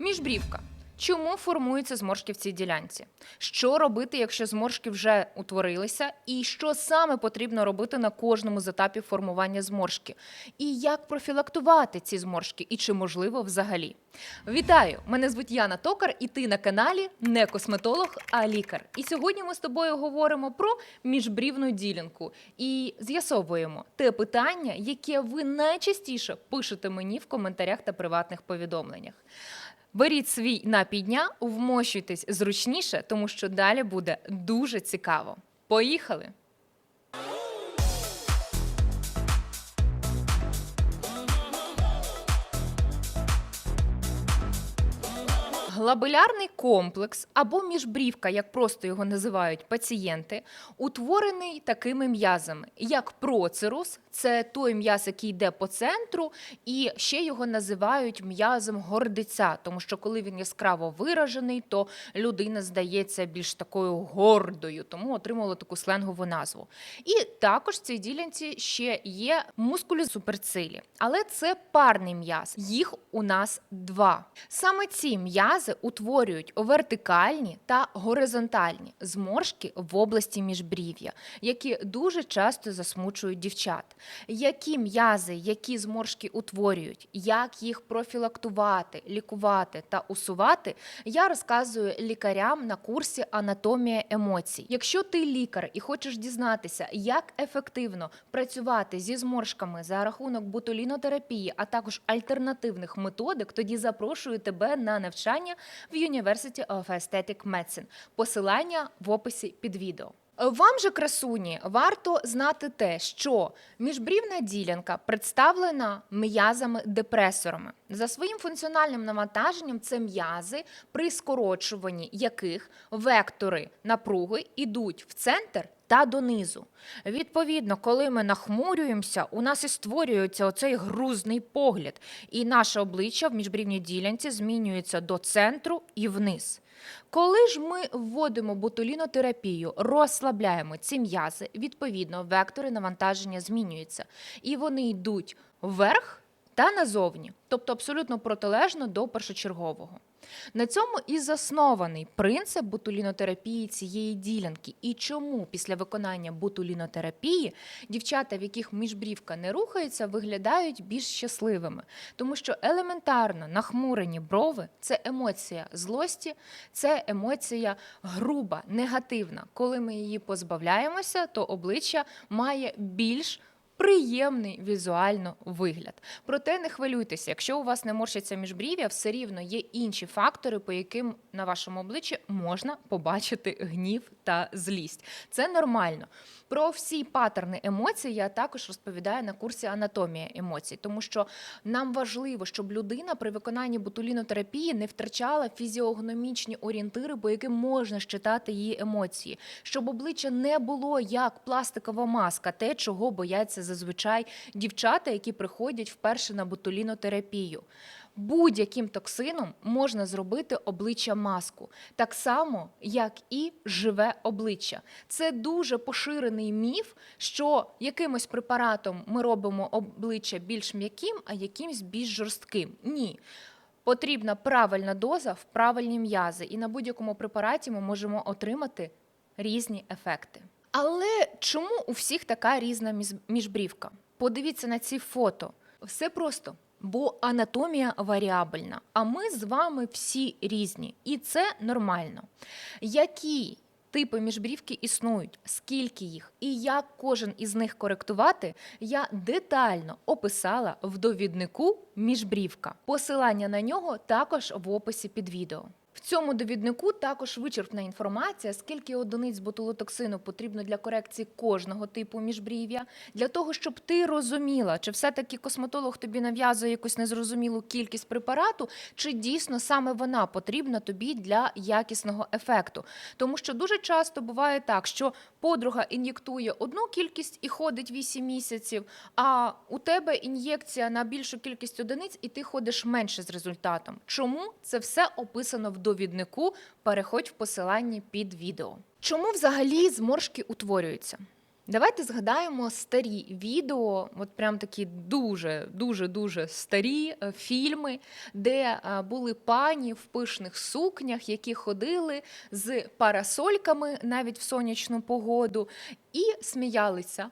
Міжбрівка. Чому формуються зморшки в цій ділянці? Що робити, якщо зморшки вже утворилися? І що саме потрібно робити на кожному з етапів формування зморшки? І як профілактувати ці зморшки? І чи можливо взагалі? Вітаю! Мене звуть Яна Токар, і ти на каналі не косметолог, а лікар. І сьогодні ми з тобою говоримо про міжбрівну ділянку і з'ясовуємо те питання, яке ви найчастіше пишете мені в коментарях та приватних повідомленнях. Беріть свій напій дня, вмощуйтесь зручніше, тому що далі буде дуже цікаво. Поїхали! Глабелярний комплекс або міжбрівка, як просто його називають пацієнти, утворений такими м'язами, як процерус, це той м'яз, який йде по центру, і ще його називають м'язом гордиця, тому що коли він яскраво виражений, то людина здається більш такою гордою, тому отримала таку сленгову назву. І також в цій ділянці ще є мускулі суперцилі, але це парний м'яз. Їх у нас два. Саме ці м'язи утворюють вертикальні та горизонтальні зморшки в області міжбрів'я, які дуже часто засмучують дівчат. Які м'язи, які зморшки утворюють, як їх профілактувати, лікувати та усувати, я розказую лікарям на курсі Анатомія емоцій. Якщо ти лікар і хочеш дізнатися, як ефективно працювати зі зморшками за рахунок бутулінотерапії, а також альтернативних методик, тоді запрошую тебе на навчання в University of Aesthetic Medicine. Посилання в описі під відео. Вам же, красуні, варто знати те, що міжбрівна ділянка представлена м'язами-депресорами. За своїм функціональним навантаженням це м'язи, при скорочуванні яких вектори напруги йдуть в центр та донизу. Відповідно, коли ми нахмурюємося, у нас і створюється оцей грузний погляд, і наше обличчя в міжбрівній ділянці змінюється до центру і вниз. Коли ж ми вводимо ботулінотерапію, розслабляємо ці м'язи, відповідно, вектори навантаження змінюються, і вони йдуть вверх та назовні, тобто абсолютно протилежно до першочергового. На цьому і заснований принцип ботулінотерапії цієї ділянки. І чому після виконання ботулінотерапії дівчата, в яких міжбрівка не рухається, виглядають більш щасливими, тому що елементарно нахмурені брови це емоція злості, це емоція груба, негативна. Коли ми її позбавляємося, то обличчя має більш Приємний візуально вигляд. Проте не хвилюйтеся, якщо у вас не морщиться міжбрів'я, все рівно є інші фактори, по яким на вашому обличчі можна побачити гнів та злість. Це нормально. Про всі паттерни емоцій я також розповідаю на курсі Анатомія емоцій, тому що нам важливо, щоб людина при виконанні ботулінотерапії не втрачала фізіогномічні орієнтири, по яким можна щитати її емоції, щоб обличчя не було як пластикова маска, те, чого бояться зазвичай дівчата, які приходять вперше на ботулінотерапію. Будь-яким токсином можна зробити обличчя маску, так само, як і живе обличчя. Це дуже поширений міф, що якимось препаратом ми робимо обличчя більш м'яким, а якимсь більш жорстким. Ні. Потрібна правильна доза в правильні м'язи, і на будь-якому препараті ми можемо отримати різні ефекти. Але чому у всіх така різна міжбрівка? Подивіться на ці фото. Все просто. Бо анатомія варіабельна, а ми з вами всі різні, і це нормально. Які типи міжбрівки існують, скільки їх і як кожен із них коректувати, я детально описала в довіднику міжбрівка. Посилання на нього також в описі під відео. В цьому довіднику також вичерпна інформація, скільки одиниць ботулотоксину потрібно для корекції кожного типу міжбрів'я, для того, щоб ти розуміла, чи все-таки косметолог тобі нав'язує якусь незрозумілу кількість препарату, чи дійсно саме вона потрібна тобі для якісного ефекту. Тому що дуже часто буває так, що подруга ін'єктує одну кількість і ходить 8 місяців, а у тебе ін'єкція на більшу кількість одиниць, і ти ходиш менше з результатом. Чому це все описано в довіднику? Переходь в посиланні під відео. Чому взагалі зморшки утворюються? Давайте згадаємо старі відео, от прям такі дуже, дуже, дуже старі е, фільми, де е, були пані в пишних сукнях, які ходили з парасольками навіть в сонячну погоду, і сміялися.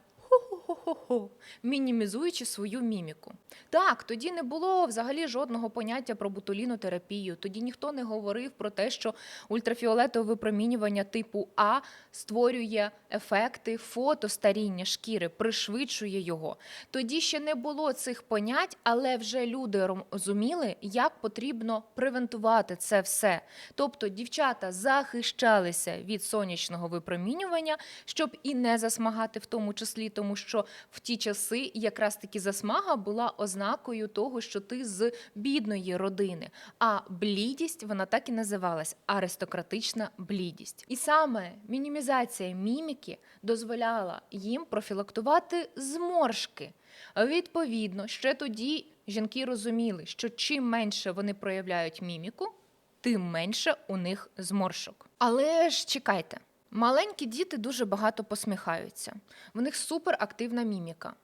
Хо-хо-хо-хо, мінімізуючи свою міміку. Так, тоді не було взагалі жодного поняття про ботулінотерапію. Тоді ніхто не говорив про те, що ультрафіолетове випромінювання типу А створює ефекти фотостаріння шкіри, пришвидшує його. Тоді ще не було цих понять, але вже люди розуміли, як потрібно превентувати це все. Тобто дівчата захищалися від сонячного випромінювання, щоб і не засмагати, в тому числі, тому що в ті часи якраз таки засмага була ознакою того, що ти з бідної родини. А блідість вона так і називалась аристократична блідість. І саме мінімізація міміки дозволяла їм профілактувати зморшки. Відповідно, ще тоді жінки розуміли, що чим менше вони проявляють міміку, тим менше у них зморшок. Але ж чекайте, маленькі діти дуже багато посміхаються. В них суперактивна міміка.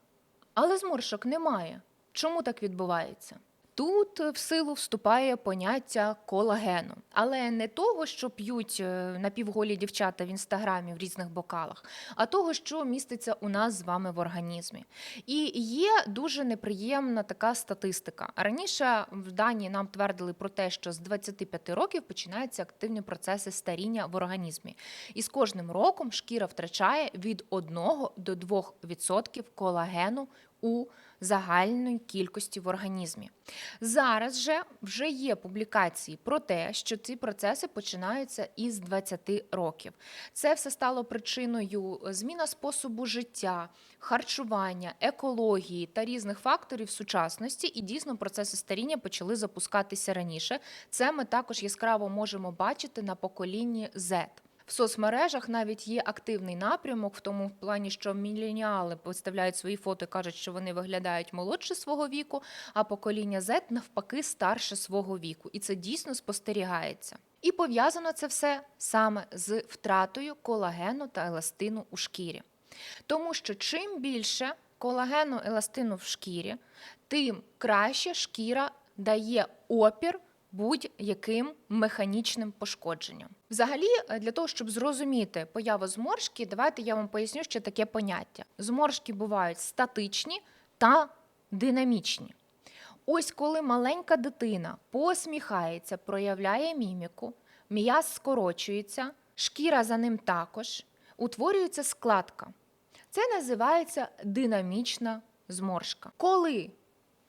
Але зморшок немає. Чому так відбувається? Тут в силу вступає поняття колагену, але не того, що п'ють е, напівголі дівчата в інстаграмі в різних бокалах, а того, що міститься у нас з вами в організмі. І є дуже неприємна така статистика. Раніше в Данії нам твердили про те, що з 25 років починаються активні процеси старіння в організмі. І з кожним роком шкіра втрачає від 1 до 2% колагену у загальної кількості в організмі. Зараз же вже є публікації про те, що ці процеси починаються із 20 років. Це все стало причиною зміна способу життя, харчування, екології та різних факторів сучасності. І дійсно процеси старіння почали запускатися раніше. Це ми також яскраво можемо бачити на поколінні Z. В соцмережах навіть є активний напрямок в тому плані, що міленіали виставляють свої фото і кажуть, що вони виглядають молодше свого віку, а покоління Z навпаки старше свого віку. І це дійсно спостерігається. І пов'язано це все саме з втратою колагену та еластину у шкірі. Тому що чим більше колагену еластину в шкірі, тим краще шкіра дає опір будь-яким механічним пошкодженням. Взагалі, е, для того, щоб зрозуміти появу зморшки, давайте я вам поясню, що таке поняття. Зморшки бувають статичні та динамічні. Ось коли маленька дитина посміхається, проявляє міміку, м'яз скорочується, шкіра за ним також, утворюється складка. Це називається динамічна зморшка. Коли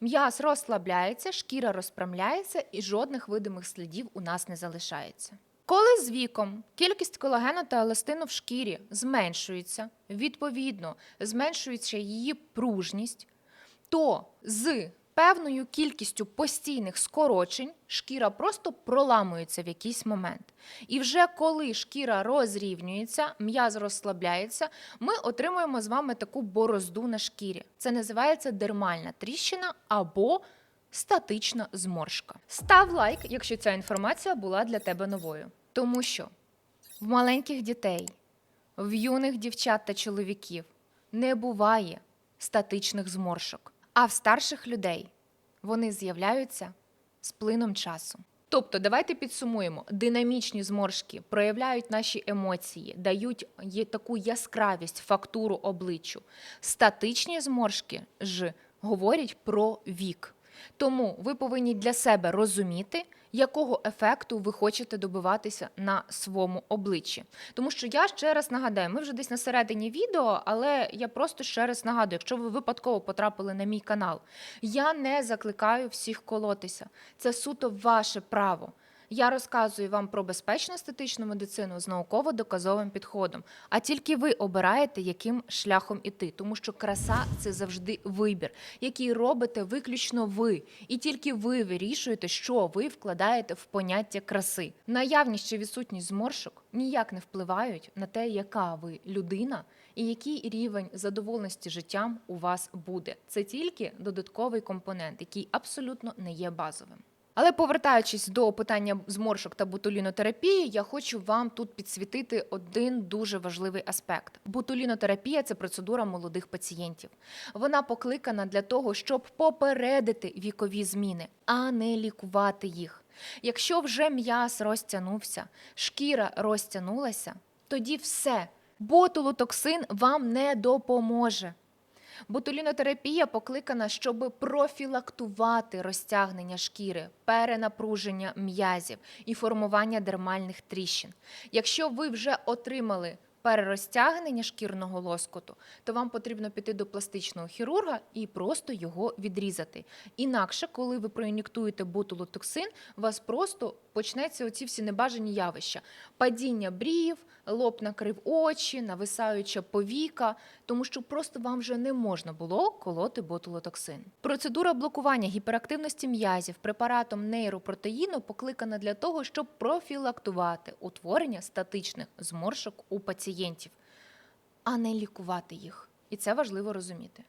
М'яз розслабляється, шкіра розпрямляється і жодних видимих слідів у нас не залишається. Коли з віком кількість колагену та еластину в шкірі зменшується, відповідно, зменшується її пружність, то з певною кількістю постійних скорочень шкіра просто проламується в якийсь момент. І вже коли шкіра розрівнюється, м'яз розслабляється, ми отримуємо з вами таку борозду на шкірі. Це називається дермальна тріщина або статична зморшка. Став лайк, якщо ця інформація була для тебе новою. Тому що в маленьких дітей, в юних дівчат та чоловіків не буває статичних зморшок. А в старших людей вони з'являються з плином часу. Тобто, давайте підсумуємо: динамічні зморшки проявляють наші емоції, дають таку яскравість, фактуру обличчю. Статичні зморшки ж говорять про вік. Тому ви повинні для себе розуміти, якого ефекту ви хочете добиватися на своєму обличчі. Тому що я ще раз нагадаю, ми вже десь на середині відео, але я просто ще раз нагадую, якщо ви випадково потрапили на мій канал, я не закликаю всіх колотися. Це суто ваше право. Я розказую вам про безпечну естетичну медицину з науково-доказовим підходом. А тільки ви обираєте, яким шляхом іти, тому що краса це завжди вибір, який робите виключно ви, і тільки ви вирішуєте, що ви вкладаєте в поняття краси. Наявність чи відсутність зморшок ніяк не впливають на те, яка ви людина. І який рівень задоволеності життям у вас буде? Це тільки додатковий компонент, який абсолютно не є базовим. Але повертаючись до питання зморшок та ботулінотерапії, я хочу вам тут підсвітити один дуже важливий аспект. Ботулінотерапія це процедура молодих пацієнтів. Вона покликана для того, щоб попередити вікові зміни, а не лікувати їх. Якщо вже м'яз розтягнувся, шкіра розтягнулася, тоді все, ботулотоксин вам не допоможе. Ботулінотерапія покликана, щоб профілактувати розтягнення шкіри, перенапруження м'язів і формування дермальних тріщин. Якщо ви вже отримали перерозтягнення шкірного лоскоту, то вам потрібно піти до пластичного хірурга і просто його відрізати. Інакше, коли ви проінjектуєте ботулотоксин, у вас просто почнеться оці всі небажані явища: падіння брів, лоб накрив очі, нависаюча повіка, тому що просто вам вже не можна було колоти ботулотоксин. Процедура блокування гіперактивності м'язів препаратом нейропротеїну покликана для того, щоб профілактувати утворення статичних зморшок у пацієнтів, а не лікувати їх. І це важливо розуміти.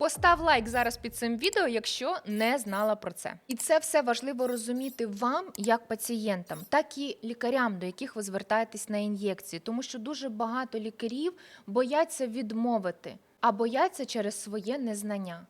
Постав лайк зараз під цим відео, якщо не знала про це. І це все важливо розуміти вам, як пацієнтам, так і лікарям, до яких ви звертаєтесь на ін'єкції, тому що дуже багато лікарів бояться відмовити, а бояться через своє незнання.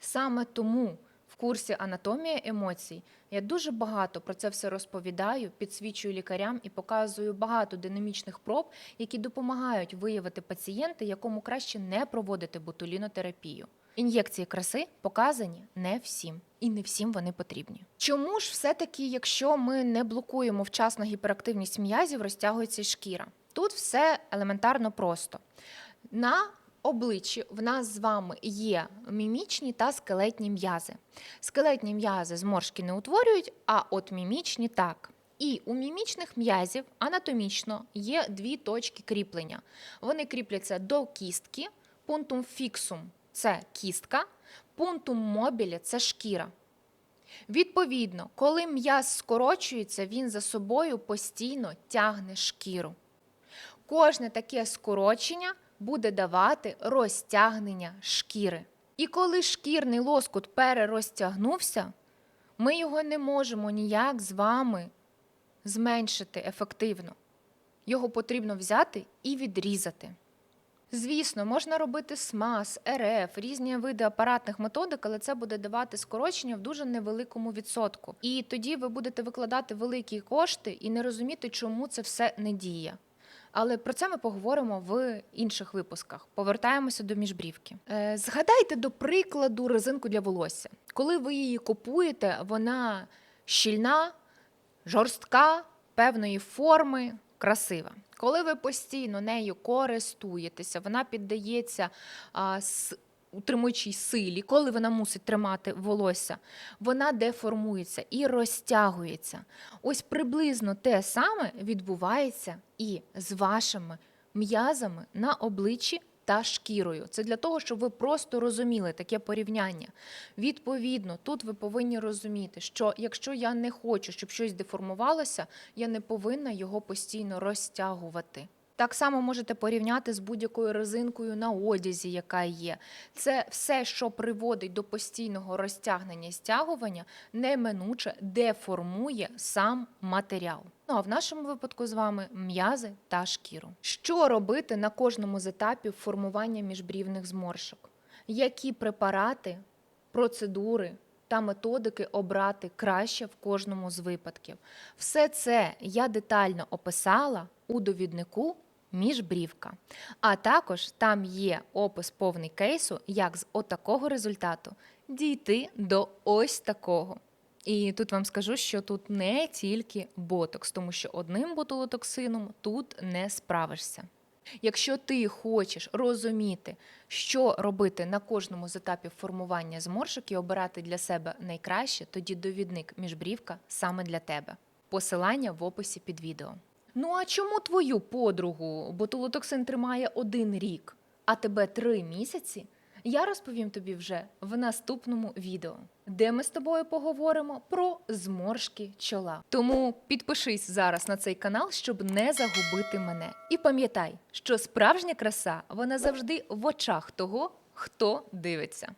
Саме тому курсі анатомія емоцій я дуже багато про це все розповідаю, підсвічую лікарям і показую багато динамічних проб, які допомагають виявити пацієнта, якому краще не проводити ботулінотерапію. Ін'єкції краси показані не всім, і не всім вони потрібні. Чому ж все-таки, якщо ми не блокуємо вчасно гіперактивність м'язів, розтягується шкіра? Тут все елементарно просто. На обличчі в нас з вами є мімічні та скелетні м'язи. Скелетні м'язи зморшки не утворюють, а от мімічні так. І у мімічних м'язів анатомічно є дві точки кріплення. Вони кріпляться до кістки, пунктум фіксум це кістка, пунктум мобілі це шкіра. Відповідно, коли м'яз скорочується, він за собою постійно тягне шкіру. Кожне таке скорочення буде давати розтягнення шкіри. І коли шкірний лоскут перерозтягнувся, ми його не можемо ніяк з вами зменшити ефективно. Його потрібно взяти і відрізати. Звісно, можна робити СМАС, РФ, різні види апаратних методик, але це буде давати скорочення в дуже невеликому відсотку. І тоді ви будете викладати великі кошти і не розуміти, чому це все не діє. Але про це ми поговоримо в інших випусках. Повертаємося до міжбрівки. Е, згадайте до прикладу резинку для волосся. Коли ви її купуєте, вона щільна, жорстка, певної форми, красива. Коли ви постійно нею користуєтеся, вона піддається утримуючій силі, коли вона мусить тримати волосся, вона деформується і розтягується. Ось приблизно те саме відбувається і з вашими м'язами на обличчі та шкірою. Це для того, щоб ви просто розуміли таке порівняння. Відповідно, тут ви повинні розуміти, що якщо я не хочу, щоб щось деформувалося, я не повинна його постійно розтягувати. Так само можете порівняти з будь-якою резинкою на одязі, яка є. Це все, що приводить до постійного розтягнення і стягування, неминуче деформує сам матеріал. Ну а в нашому випадку з вами м'язи та шкіру. Що робити на кожному з етапів формування міжбрівних зморшок? Які препарати, процедури та методики обрати краще в кожному з випадків? Все це я детально описала у довіднику міжбрівка. А також там є опис повний кейсу, як з отакого результату дійти до ось такого. І тут вам скажу, що тут не тільки ботокс, тому що одним ботулотоксином тут не справишся. Якщо ти хочеш розуміти, що робити на кожному з етапів формування зморшок і обирати для себе найкраще, тоді довідник міжбрівка саме для тебе. Посилання в описі під відео. Ну а чому твою подругу ботулотоксин тримає один рік, а тебе три місяці? Я розповім тобі вже в наступному відео, де ми з тобою поговоримо про зморшки чола. Тому підпишись зараз на цей канал, щоб не загубити мене. І пам'ятай, що справжня краса вона завжди в очах того, хто дивиться.